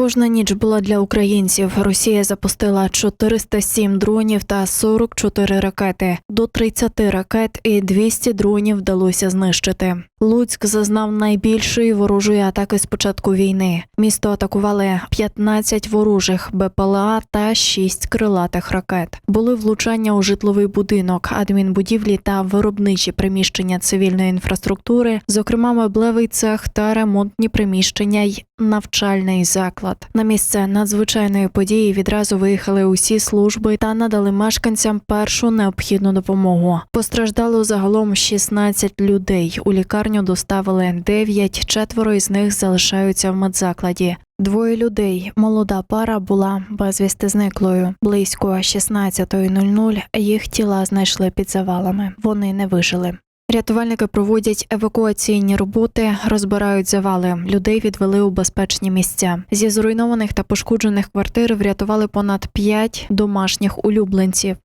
Тривожна ніч була для українців. Росія запустила 407 дронів та 44 ракети. До 30 ракет і 200 дронів вдалося знищити. Луцьк зазнав найбільшої ворожої атаки з початку війни. Місто атакували 15 ворожих БПЛА та 6 крилатих ракет. Були влучання у житловий будинок, адмінбудівлі та виробничі приміщення цивільної інфраструктури, зокрема меблевий цех та ремонтні приміщення й навчальний заклад. На місце надзвичайної події відразу виїхали усі служби та надали мешканцям першу необхідну допомогу. Постраждало загалом 16 людей. У лікарню доставили 9, четверо із них залишаються в медзакладі. Двоє людей, молода пара, була безвісти зниклою. Близько 16.00 їх тіла знайшли під завалами. Вони не вижили. Рятувальники проводять евакуаційні роботи, розбирають завали. Людей відвели у безпечні місця. Зі зруйнованих та пошкоджених квартир врятували понад 5 домашніх улюбленців.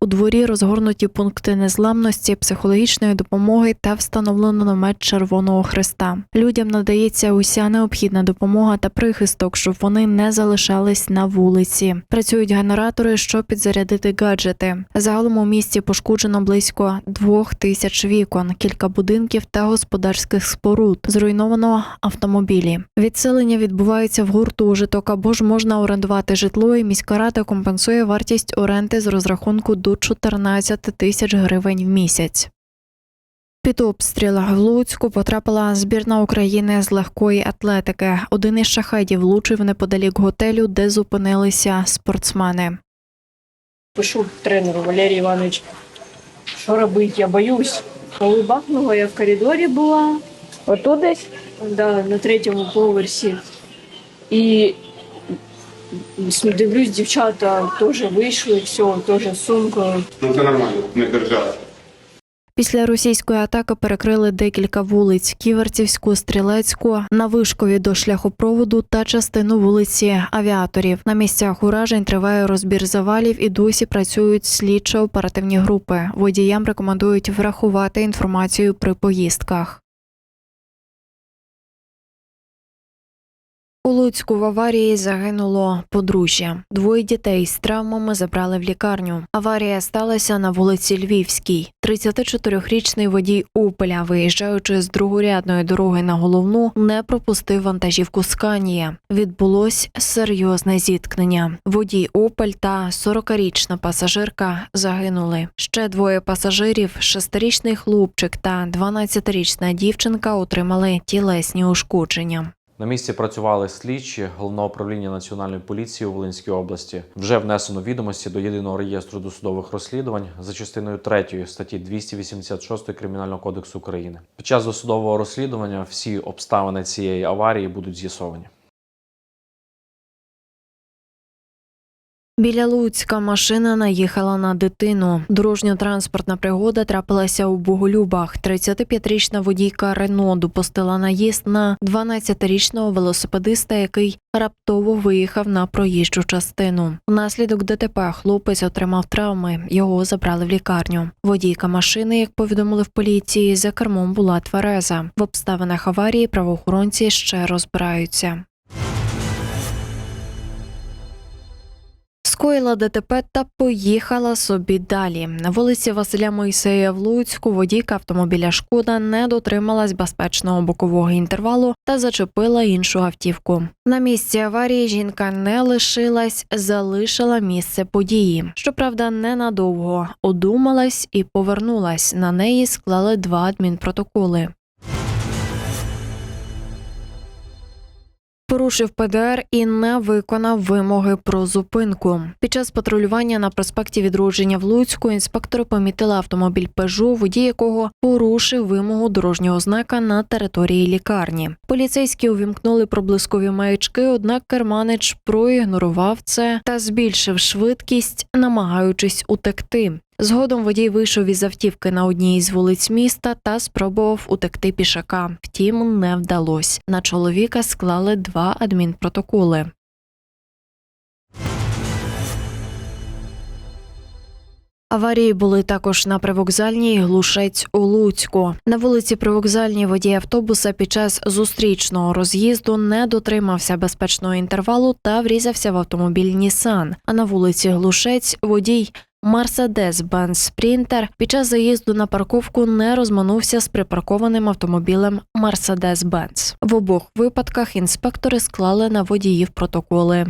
У дворі розгорнуті пункти незламності, психологічної допомоги та встановлено намет Червоного Христа. Людям надається уся необхідна допомога та прихисток, щоб вони не залишались на вулиці. Працюють генератори, щоб підзарядити гаджети. Загалом у місті пошкоджено близько двох тисяч вікон, кілька будинків та господарських споруд. Зруйновано автомобілі. Відселення відбувається в гуртожиток або ж можна орендувати житло. І міська рада компенсує вартість оренди з розрахунку до 14 тисяч гривень в місяць. Під обстріл в Луцьку потрапила збірна України з легкої атлетики. Один із шахедів влучив неподалік готелю, де зупинилися спортсмени. Пишу тренеру Валерій Іванович, що робити, я боюсь. Коли бахнуло, я в коридорі була, отут десь, да, на третьому поверсі. І дивлюсь, дівчата теж вийшли, все, теж з сумкою. Ну це нормально, не держава. Після російської атаки перекрили декілька вулиць: Ківерцівську, Стрілецьку, на вишкові до шляхопроводу та частину вулиці Авіаторів. На місцях уражень триває розбір завалів і досі працюють слідчо-оперативні групи. Водіям рекомендують врахувати інформацію при поїздках. У Луцьку в аварії загинуло подружжя. Двоє дітей з травмами забрали в лікарню. Аварія сталася на вулиці Львівській. 34-річний водій Опеля, виїжджаючи з другорядної дороги на головну, не пропустив вантажівку Сканія. Відбулось серйозне зіткнення. Водій Опель та 40-річна пасажирка загинули. Ще двоє пасажирів, шестирічний хлопчик та 12-річна дівчинка, отримали тілесні ушкодження. На місці працювали слідчі головного управління національної поліції у Волинській області. Вже внесено відомості до єдиного реєстру досудових розслідувань за частиною 3 статті 286 кримінального кодексу України. Під час досудового розслідування всі обставини цієї аварії будуть з'ясовані. Біля Луцька машина наїхала на дитину. Дорожньо-транспортна пригода трапилася у Боголюбах. 35-річна водійка Рено допустила наїзд на 12-річного велосипедиста, який раптово виїхав на проїжджу частину. Внаслідок ДТП хлопець отримав травми. Його забрали в лікарню. Водійка машини, як повідомили в поліції, за кермом була твереза. В обставинах аварії правоохоронці ще розбираються. Скоїла ДТП та поїхала собі далі. На вулиці Василя Мойсея в Луцьку водійка автомобіля Шкода не дотрималась безпечного бокового інтервалу та зачепила іншу автівку. На місці аварії жінка не лишилась, залишила місце події. Щоправда, ненадовго одумалась і повернулась. На неї склали два адмінпротоколи. Порушив ПДР і не виконав вимоги про зупинку. Під час патрулювання на проспекті відродження в Луцьку інспектори помітили автомобіль Пежо, водій якого порушив вимогу дорожнього знака на території лікарні. Поліцейські увімкнули проблискові маячки, однак керманич проігнорував це та збільшив швидкість, намагаючись утекти. Згодом водій вийшов із автівки на одній із вулиць міста та спробував утекти пішака. Втім, не вдалось. На чоловіка склали два адмінпротоколи. Аварії були також на привокзальній глушець у Луцьку. На вулиці Привокзальній водій автобуса під час зустрічного роз'їзду не дотримався безпечного інтервалу та врізався в автомобіль Нісан. А на вулиці Глушець водій Мерседес Бенz Спрінтер під час заїзду на парковку не розминувся з припаркованим автомобілем Мерседес Бенц. В обох випадках інспектори склали на водіїв протоколи.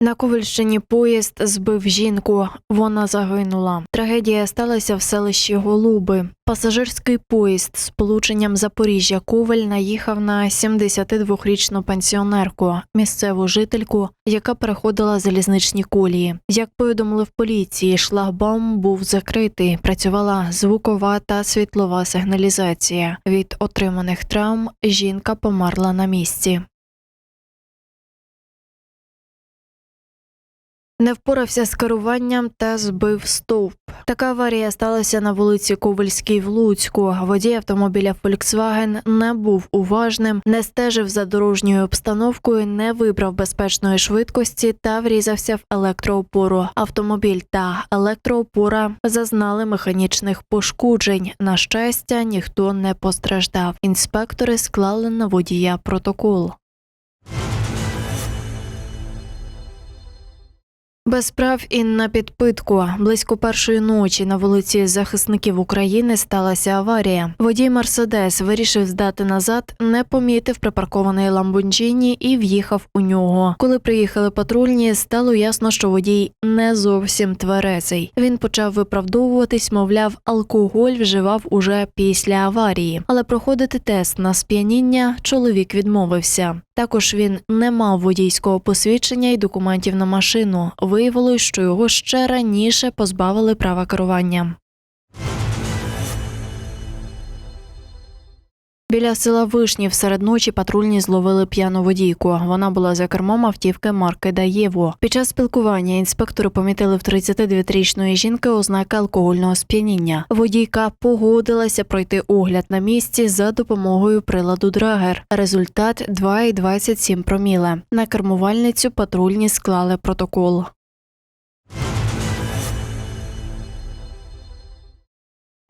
На Ковальщині поїзд збив жінку. Вона загинула. Трагедія сталася в селищі Голуби. Пасажирський поїзд з полученням Запоріжжя Коваль наїхав на 72-річну пенсіонерку, місцеву жительку, яка переходила залізничні колії. Як повідомили в поліції, шлагбаум був закритий. Працювала звукова та світлова сигналізація. Від отриманих травм жінка померла на місці. Не впорався з керуванням та збив стовп. Така аварія сталася на вулиці Ковальській в Луцьку. Водій автомобіля Volkswagen не був уважним, не стежив за дорожньою обстановкою, не вибрав безпечної швидкості та врізався в електроопору. Автомобіль та електроопора зазнали механічних пошкоджень. На щастя, ніхто не постраждав. Інспектори склали на водія протокол. Без прав і на підпитку близько першої ночі на вулиці захисників України сталася аварія. Водій Мерседес вирішив здати назад, не помітив припаркований ламбонджіні і в'їхав у нього. Коли приїхали патрульні, стало ясно, що водій не зовсім тверезий. Він почав виправдовуватись, мовляв, алкоголь вживав уже після аварії, але проходити тест на сп'яніння чоловік відмовився. Також він не мав водійського посвідчення і документів на машину. Виявилось, що його ще раніше позбавили права керування. Біля села Вишнів серед ночі патрульні зловили п'яну водійку. Вона була за кермом автівки марки Даєво. Під час спілкування інспектори помітили в 39-річної жінки ознаки алкогольного сп'яніння. Водійка погодилася пройти огляд на місці за допомогою приладу Драгер. Результат 2,27 проміле. На кермувальницю патрульні склали протокол.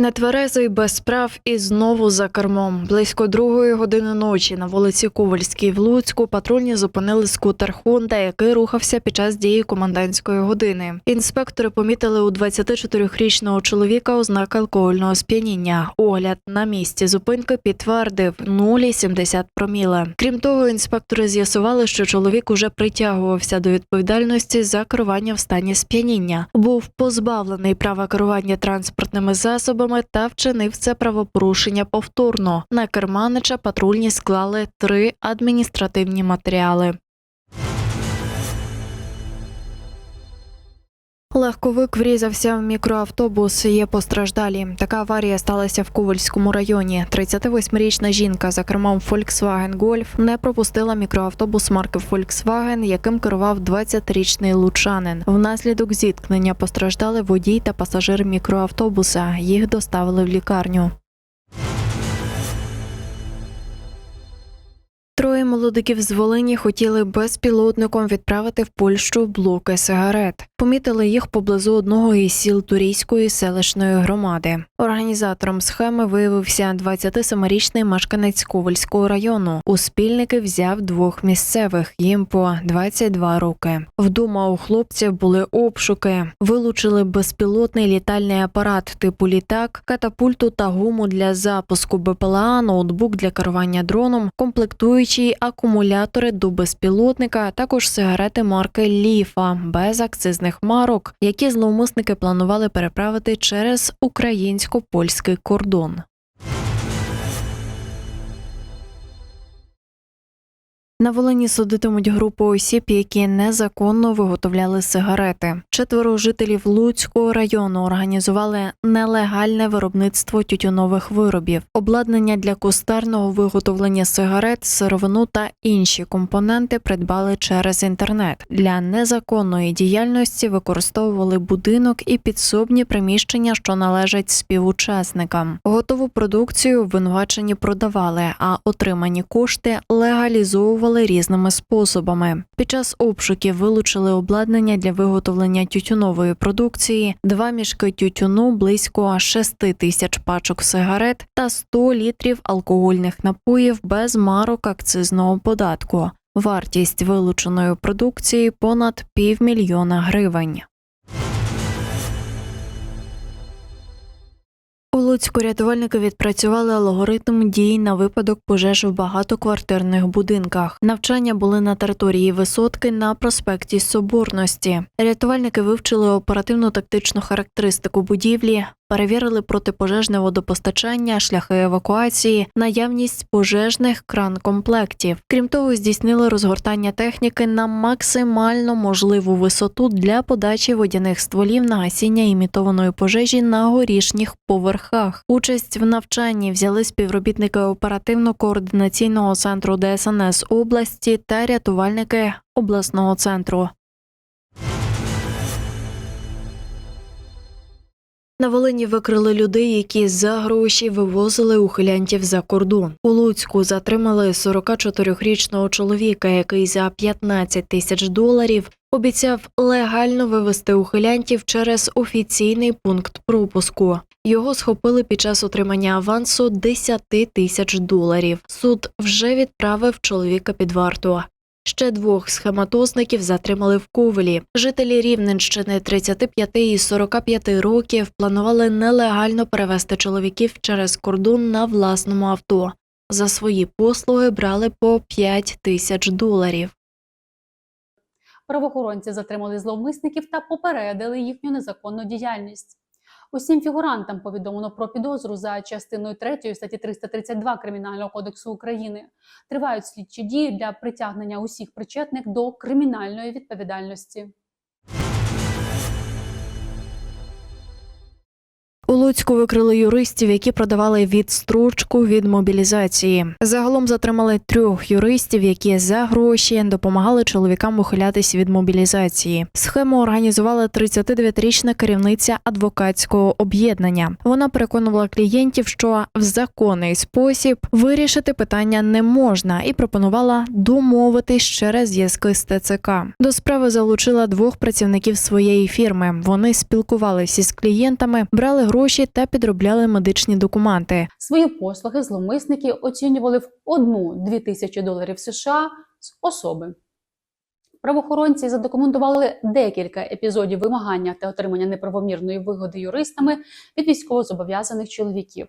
Нетверезий без справ і знову за кермом. Близько другої години ночі на вулиці Ковальській в Луцьку патрульні зупинили скутер Хонда, який рухався під час дії комендантської години. Інспектори помітили у 24-річного чоловіка ознаки алкогольного сп'яніння. Огляд на місці зупинки підтвердив 0,70 проміле. Крім того, інспектори з'ясували, що чоловік уже притягувався до відповідальності за керування в стані сп'яніння, був позбавлений права керування транспортними засобами та вчинив це правопорушення повторно. На керманича патрульні склали три адміністративні матеріали. Легковик врізався в мікроавтобус. Є постраждалі. Така аварія сталася в Ковальському районі. 38-річна жінка за кермом Volkswagen Golf не пропустила мікроавтобус марки Volkswagen, яким керував 20-річний лучанин. Внаслідок зіткнення постраждали водій та пасажир мікроавтобуса. Їх доставили в лікарню. Троє молодиків з Волині хотіли безпілотником відправити в Польщу блоки сигарет. Помітили їх поблизу одного із сіл Турійської селищної громади. Організатором схеми виявився 27-річний мешканець Ковальського району. У спільники взяв двох місцевих, їм по 22 роки. Вдома у хлопців були обшуки, вилучили безпілотний літальний апарат типу літак, катапульту та гуму для запуску БПЛА, ноутбук для керування дроном, комплектуючі акумулятори до безпілотника, також сигарети марки Ліфа без акцизних марок, які зловмисники планували переправити через українсько-польський кордон. На Волині судитимуть групу осіб, які незаконно виготовляли сигарети. Четверо жителів Луцького району організували нелегальне виробництво тютюнових виробів, обладнання для кустарного виготовлення сигарет, сировину та інші компоненти придбали через інтернет. Для незаконної діяльності використовували будинок і підсобні приміщення, що належать співучасникам. Готову продукцію обвинувачені продавали, а отримані кошти легалізовували пробували різними способами. Під час обшуків вилучили обладнання для виготовлення тютюнової продукції, два мішки тютюну, близько 6 тисяч пачок сигарет та 100 літрів алкогольних напоїв без марок акцизного податку. Вартість вилученої продукції понад півмільйона гривень. У Луцьку рятувальники відпрацювали алгоритм дій на випадок пожеж в багатоквартирних будинках. Навчання були на території висотки на проспекті Соборності. Рятувальники вивчили оперативну тактичну характеристику будівлі, перевірили протипожежне водопостачання, шляхи евакуації, наявність пожежних кран-комплектів. Крім того, здійснили розгортання техніки на максимально можливу висоту для подачі водяних стволів на гасіння імітованої пожежі на горішніх поверхах. Участь в навчанні взяли співробітники оперативно-координаційного центру ДСНС області та рятувальники обласного центру. На Волині викрили людей, які за гроші вивозили ухилянтів за кордон. У Луцьку затримали 44-річного чоловіка, який за 15 тисяч доларів обіцяв легально вивезти ухилянтів через офіційний пункт пропуску. Його схопили під час отримання авансу 10 тисяч доларів. Суд вже відправив чоловіка під варту. Ще двох схематозників затримали в Ковелі. Жителі Рівненщини 35 і 45 років планували нелегально перевезти чоловіків через кордон на власному авто. За свої послуги брали по 5 тисяч доларів. Правоохоронці затримали зловмисників та попередили їхню незаконну діяльність. Усім фігурантам повідомлено про підозру за частиною 3 статті 332 Кримінального кодексу України. Тривають слідчі дії для притягнення усіх причетних до кримінальної відповідальності. Луцьку викрили юристів, які продавали відстрочку від мобілізації. Загалом затримали трьох юристів, які за гроші допомагали чоловікам ухилятись від мобілізації. Схему організувала 39-річна керівниця адвокатського об'єднання. Вона переконувала клієнтів, що в законний спосіб вирішити питання не можна, і пропонувала домовитись через зв'язки з ТЦК. До справи залучила двох працівників своєї фірми. Вони спілкувалися з клієнтами, брали гроші та підробляли медичні документи. Свої послуги зловмисники оцінювали в одну-дві тисячі доларів США з особи. Правоохоронці задокументували декілька епізодів вимагання та отримання неправомірної вигоди юристами від військовозобов'язаних чоловіків.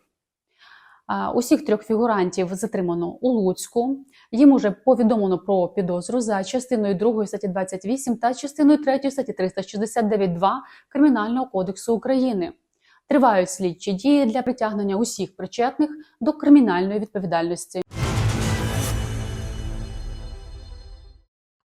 Усіх трьох фігурантів затримано у Луцьку. Їм уже повідомлено про підозру за частиною 2 статті 28 та частиною 3 статті 369.2 Кримінального кодексу України. Тривають слідчі дії для притягнення усіх причетних до кримінальної відповідальності.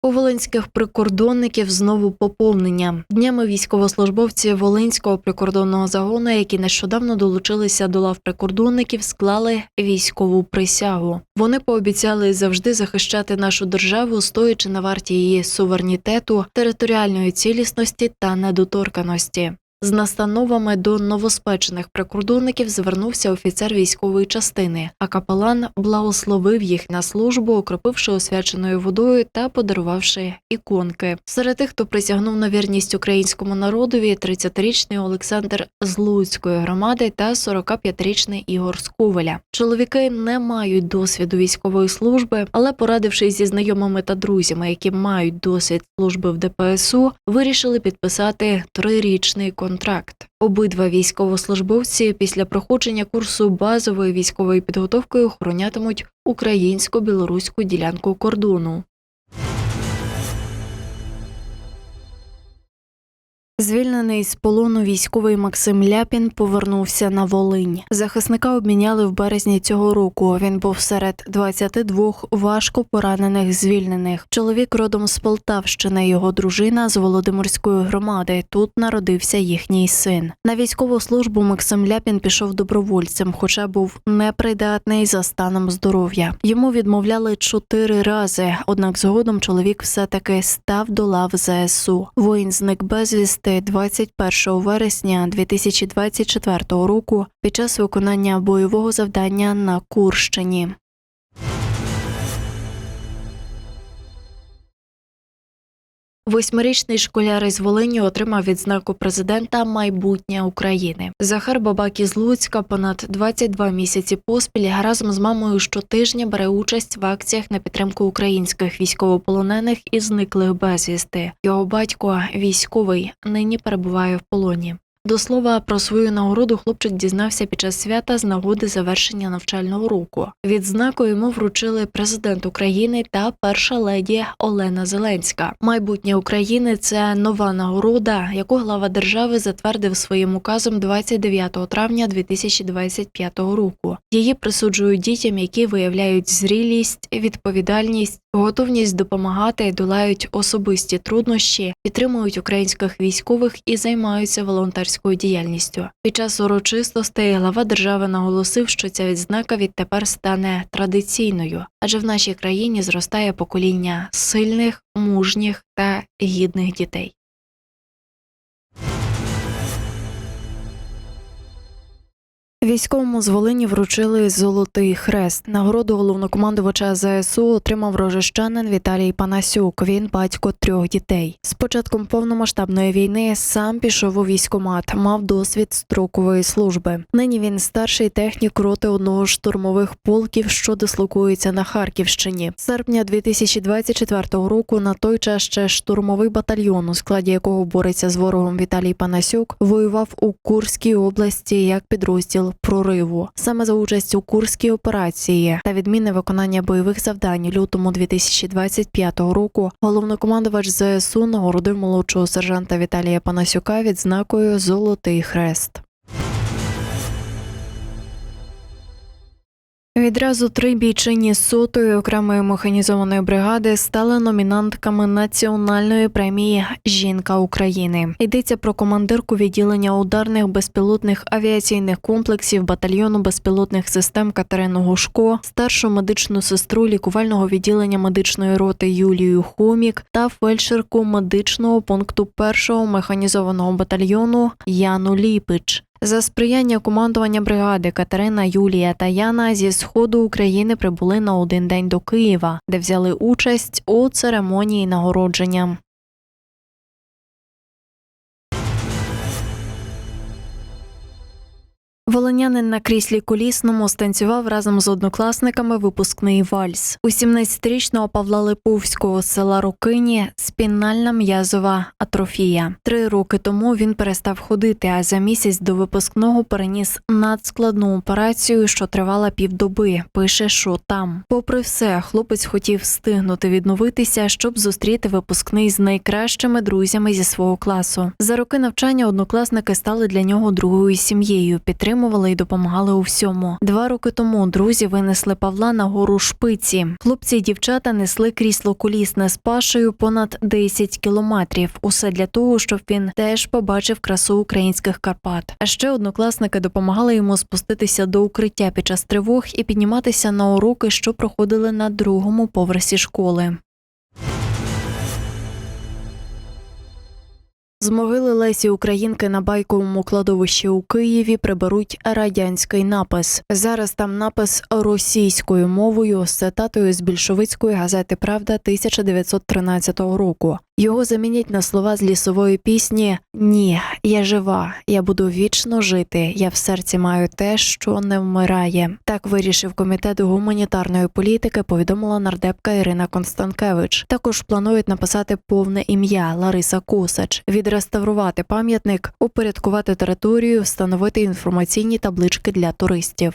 У волинських прикордонників знову поповнення. Днями військовослужбовці Волинського прикордонного загону, які нещодавно долучилися до лав прикордонників, склали військову присягу. Вони пообіцяли завжди захищати нашу державу, стоячи на варті її суверенітету, територіальної цілісності та недоторканості. З настановами до новоспечених прикордонників звернувся офіцер військової частини, а капелан благословив їх на службу, окропивши освяченою водою та подарувавши іконки. Серед тих, хто присягнув на вірність українському народові, 30-річний Олександр з Луцької громади та 45-річний Ігор з Ковеля. Чоловіки не мають досвіду військової служби, але порадившись зі знайомими та друзями, які мають досвід служби в ДПСУ, вирішили підписати трирічний контракт. Обидва військовослужбовці після проходження курсу базової військової підготовки охоронятимуть українсько-білоруську ділянку кордону. Звільнений з полону військовий Максим Ляпін повернувся на Волинь. Захисника обміняли в березні цього року. Він був серед 22 важко поранених звільнених. Чоловік родом з Полтавщини, його дружина з Володимирської громади. Тут народився їхній син. На військову службу Максим Ляпін пішов добровольцем, хоча був непридатний за станом здоров'я. Йому відмовляли чотири рази. Однак згодом чоловік все таки став до лав ЗСУ. Воїн зник безвісти 21 вересня 2024 року під час виконання бойового завдання на Курщині. Восьмирічний школяр із Волині отримав відзнаку президента майбутнє України. Захар Бабак із Луцька понад 22 місяці поспіль разом з мамою щотижня бере участь в акціях на підтримку українських військовополонених і зниклих безвісти. Його батько військовий нині перебуває в полоні. До слова про свою нагороду хлопчик дізнався під час свята з нагоди завершення навчального року. Відзнаку йому вручили президент України та перша леді Олена Зеленська. Майбутнє України це нова нагорода, яку глава держави затвердив своїм указом 29 травня 2025 року. Її присуджують дітям, які виявляють зрілість, відповідальність, готовність допомагати, долають особисті труднощі, підтримують українських військових і займаються волонтерською діяльністю. Під час урочистостей глава держави наголосив, що ця відзнака відтепер стане традиційною, адже в нашій країні зростає покоління сильних, мужніх та гідних дітей. Військовому з Волині вручили золотий хрест. Нагороду головнокомандувача ЗСУ отримав рожищанин Віталій Панасюк. Він батько трьох дітей. З початком повномасштабної війни сам пішов у військкомат, мав досвід строкової служби. Нині він старший технік роти одного з штурмових полків, що дислокується на Харківщині. З серпня 2024 року на той час ще штурмовий батальйон, у складі якого бореться з ворогом Віталій Панасюк, воював у Курській області як підрозділ прориву. Саме за участь у Курській операції та відмінне виконання бойових завдань лютому 2025 року головнокомандувач ЗСУ нагородив молодшого сержанта Віталія Панасюка відзнакою Золотий хрест. Відразу три бійчині сотої окремої механізованої бригади стали номінантками національної премії Жінка України. Йдеться про командирку відділення ударних безпілотних авіаційних комплексів батальйону безпілотних систем Катерину Гушко, старшу медичну сестру лікувального відділення медичної роти Юлію Хомік та фельдшерку медичного пункту першого механізованого батальйону Яну Ліпич. За сприяння командування бригади Катерина, Юлія та Яна зі сходу України прибули на один день до Києва, де взяли участь у церемонії нагородження. Волинянин на кріслі колісному станцював разом з однокласниками випускний вальс. У 17-річного Павла Липовського з села Рокині спінальна м'язова атрофія. Три роки тому він перестав ходити, а за місяць до випускного переніс надскладну операцію, що тривала півдоби. Пише, що там. Попри все, хлопець хотів встигнути відновитися, щоб зустріти випускний з найкращими друзями зі свого класу. За роки навчання однокласники стали для нього другою сім'єю. Підтримували і допомагали у всьому. Два роки тому друзі винесли Павла на гору шпиці. Хлопці і дівчата несли крісло колісне з пашею понад 10 кілометрів. Усе для того, щоб він теж побачив красу українських Карпат. А ще однокласники допомагали йому спуститися до укриття під час тривог і підніматися на уроки, що проходили на другому поверсі школи. З могили Лесі Українки на байковому кладовищі у Києві приберуть радянський напис. Зараз там напис російською мовою з цитатою з більшовицької газети Правда 1913 року. Його замінять на слова з лісової пісні Ні, я жива, я буду вічно жити. Я в серці маю те, що не вмирає. Так вирішив комітет гуманітарної політики. Повідомила нардепка Ірина Констанкевич. Також планують написати повне ім'я Лариса Косач, відреставрувати пам'ятник, упорядкувати територію, встановити інформаційні таблички для туристів.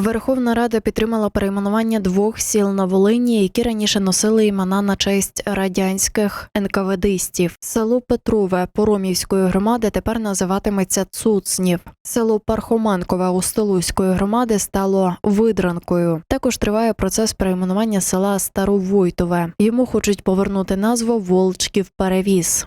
Верховна Рада підтримала перейменування двох сіл на Волині, які раніше носили імена на честь радянських НКВДистів. Село Петрове Поромівської громади тепер називатиметься Цуцнів. Село Пархоменкове Устилузької громади стало Видранкою. Також триває процес перейменування села Старовойтове. Йому хочуть повернути назву Волчків Перевіз.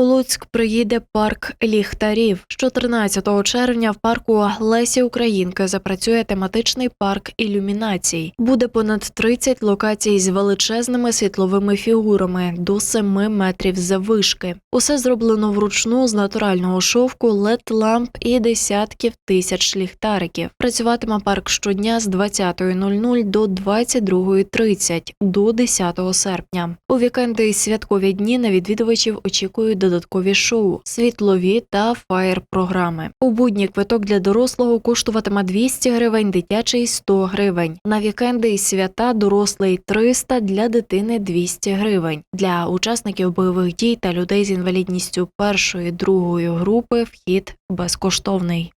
У Луцьк приїде парк ліхтарів. З 14 червня в парку Лесі Українки запрацює тематичний парк ілюмінацій. Буде понад 30 локацій з величезними світловими фігурами до 7 метрів заввишки. Усе зроблено вручну з натурального шовку, led ламп і десятків тисяч ліхтариків. Працюватиме парк щодня з 20.00 до 22.30 до 10 серпня. У вікенди і святкові дні на відвідувачів очікують додаткові шоу, світлові та фаєр-програми. У будні квиток для дорослого коштуватиме 200 гривень, дитячий 100 гривень. На вікенди і свята дорослий 300, для дитини 200 гривень. Для учасників бойових дій та людей з інвалідністю першої другої групи вхід безкоштовний.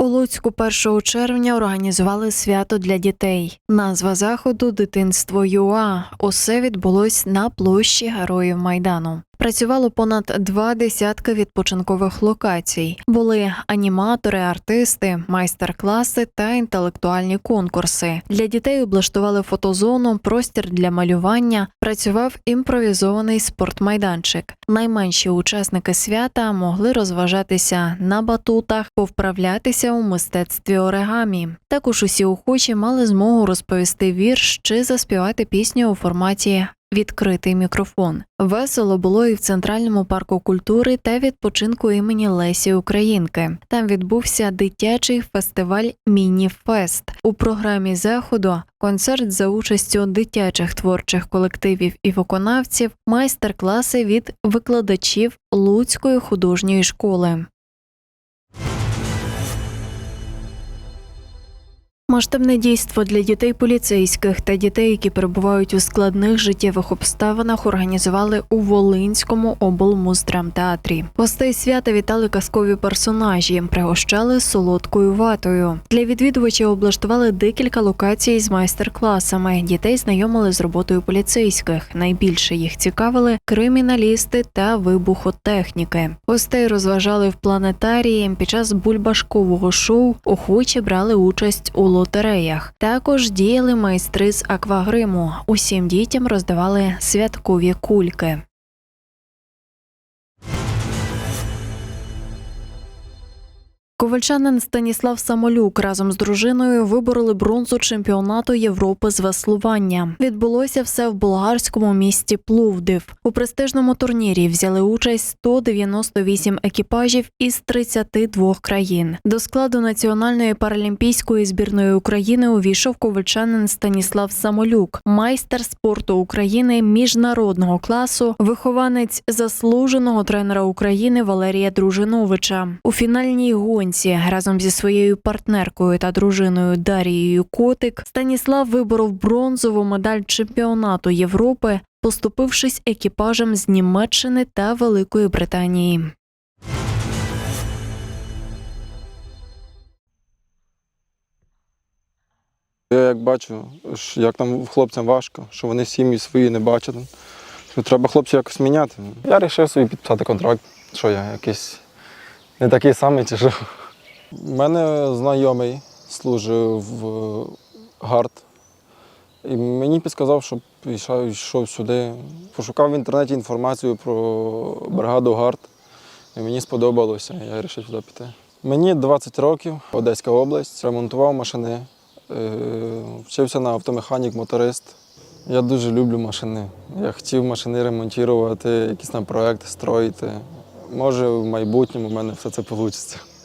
У Луцьку 1 червня організували свято для дітей. Назва заходу Дитинство ЮА. Усе відбулось на площі Героїв Майдану. Працювало понад два десятки відпочинкових локацій. Були аніматори, артисти, майстер-класи та інтелектуальні конкурси. Для дітей облаштували фотозону, простір для малювання. Працював імпровізований спортмайданчик. Найменші учасники свята могли розважатися на батутах, повправлятися у мистецтві оригамі. Також усі охочі мали змогу розповісти вірш чи заспівати пісню у форматі відкритий мікрофон. Весело було і в центральному парку культури та відпочинку імені Лесі Українки. Там відбувся дитячий фестиваль Міні-фест. У програмі заходу концерт за участю дитячих творчих колективів і виконавців, майстер-класи від викладачів Луцької художньої школи. Масштабне дійство для дітей поліцейських та дітей, які перебувають у складних життєвих обставинах, організували у Волинському облмуздрамтеатрі. Гостей свята вітали казкові персонажі, пригощали солодкою ватою. Для відвідувачів облаштували декілька локацій з майстер-класами. Дітей знайомили з роботою поліцейських. Найбільше їх цікавили криміналісти та вибухотехніки. Гостей розважали в планетарії. Під час бульбашкового шоу охочі брали участь у лотереях. Також діяли майстри з аквагриму. Усім дітям роздавали святкові кульки. Ковальчанин Станіслав Самолюк разом з дружиною вибороли бронзу чемпіонату Європи з веслування. Відбулося все в болгарському місті Пловдив. У престижному турнірі взяли участь 198 екіпажів із 32 країн. До складу національної паралімпійської збірної України увійшов ковальчанин Станіслав Самолюк, майстер спорту України міжнародного класу, вихованець заслуженого тренера України Валерія Дружиновича. У фінальній гонці разом зі своєю партнеркою та дружиною Дарією Котик Станіслав виборов бронзову медаль чемпіонату Європи, поступившись екіпажем з Німеччини та Великої Британії. Я як бачу, як там хлопцям важко, що вони сім'ї свої не бачать. Що треба хлопців якось міняти. Я вирішив собі підписати контракт. Що я якийсь не такий самий чи. У мене знайомий служив в ГАРД. І мені підказав, щоб йшов, сюди. Пошукав в інтернеті інформацію про бригаду ГАРД. І мені сподобалося, я вирішив сюди піти. Мені 20 років, Одеська область, ремонтував машини, е, вчився на автомеханік, моторист. Я дуже люблю машини. Я хотів машини ремонтувати, якісь там проекти строїти. Може, в майбутньому в мене все це вийде.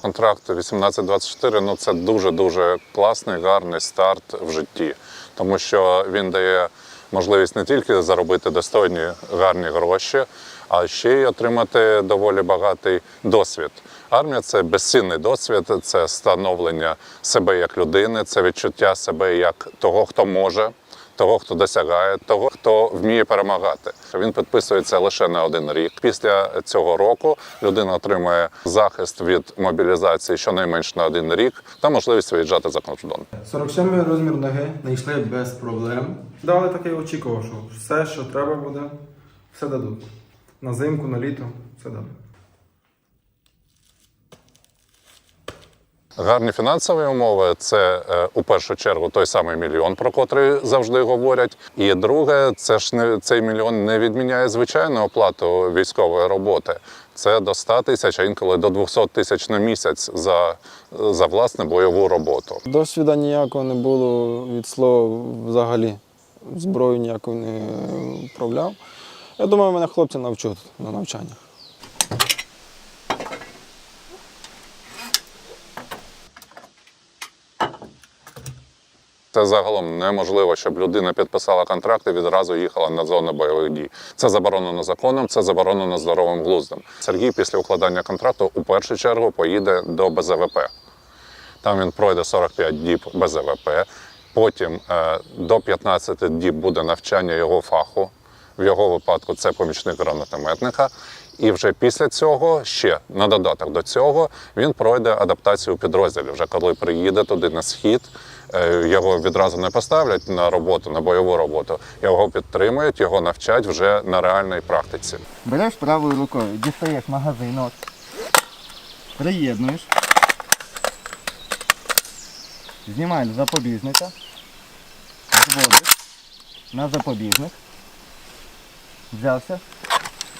Контракт 18-24 ну це дуже-дуже класний, гарний старт в житті, тому що він дає можливість не тільки заробити достойні гарні гроші, а ще й отримати доволі багатий досвід. Армія це безцінний досвід, це становлення себе як людини, це відчуття себе як того, хто може. Того, хто досягає, того, хто вміє перемагати. Він підписується лише на один рік. Після цього року людина отримує захист від мобілізації щонайменш на один рік та можливість виїжджати за кордон. 47 розмір ноги знайшли без проблем. Дали таке очікував, що все, що треба буде, все дадуть. На зимку, на літо, все дадуть. Гарні фінансові умови це е, у першу чергу той самий мільйон, про котрий завжди говорять. І друге, це ж не цей мільйон не відміняє звичайну оплату військової роботи. Це до 100 тисяч, а інколи до 200 тисяч на місяць за, за власне бойову роботу. Досвіда ніякого не було від слова взагалі. Зброю ніяку не вправляв. Я думаю, мене хлопці навчать на навчаннях. Це загалом неможливо, щоб людина підписала контракт і відразу їхала на зону бойових дій. Це заборонено законом, це заборонено здоровим глуздом. Сергій після укладання контракту у першу чергу поїде до БЗВП. Там він пройде 45 діб БЗВП. Потім е, до 15 діб буде навчання його фаху. В його випадку це помічник гранатометника. І вже після цього, ще на додаток до цього, він пройде адаптацію у підрозділі. Вже коли приїде туди на схід, його відразу не поставлять на роботу, на бойову роботу. Його підтримують, його навчать вже на реальній практиці. Береш правою рукою, дістаєш магазин, от, приєднуєш, знімаєш запобіжника, зводиш на запобіжник, взявся,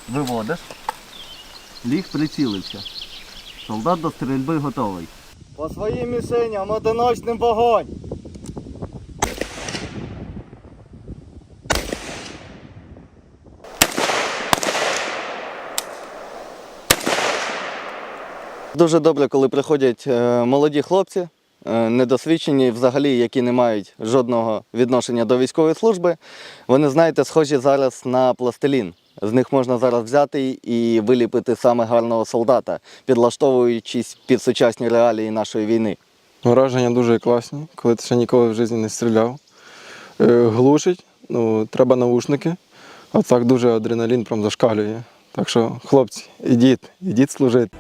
виводиш, ліг прицілився. Солдат до стрільби готовий. По своїм мішеням одиночним вогонь! Дуже добре, коли приходять е, молоді хлопці, недосвідчені, взагалі, які не мають жодного відношення до військової служби. Вони, знаєте, схожі зараз на пластилін. З них можна зараз взяти і виліпити саме гарного солдата, підлаштовуючись під сучасні реалії нашої війни. Враження дуже класні, коли ти ще ніколи в житті не стріляв. Е, Глушить, ну, треба наушники, а так дуже адреналін прям зашкалює. Так що, хлопці, ідіть, ідіть служити.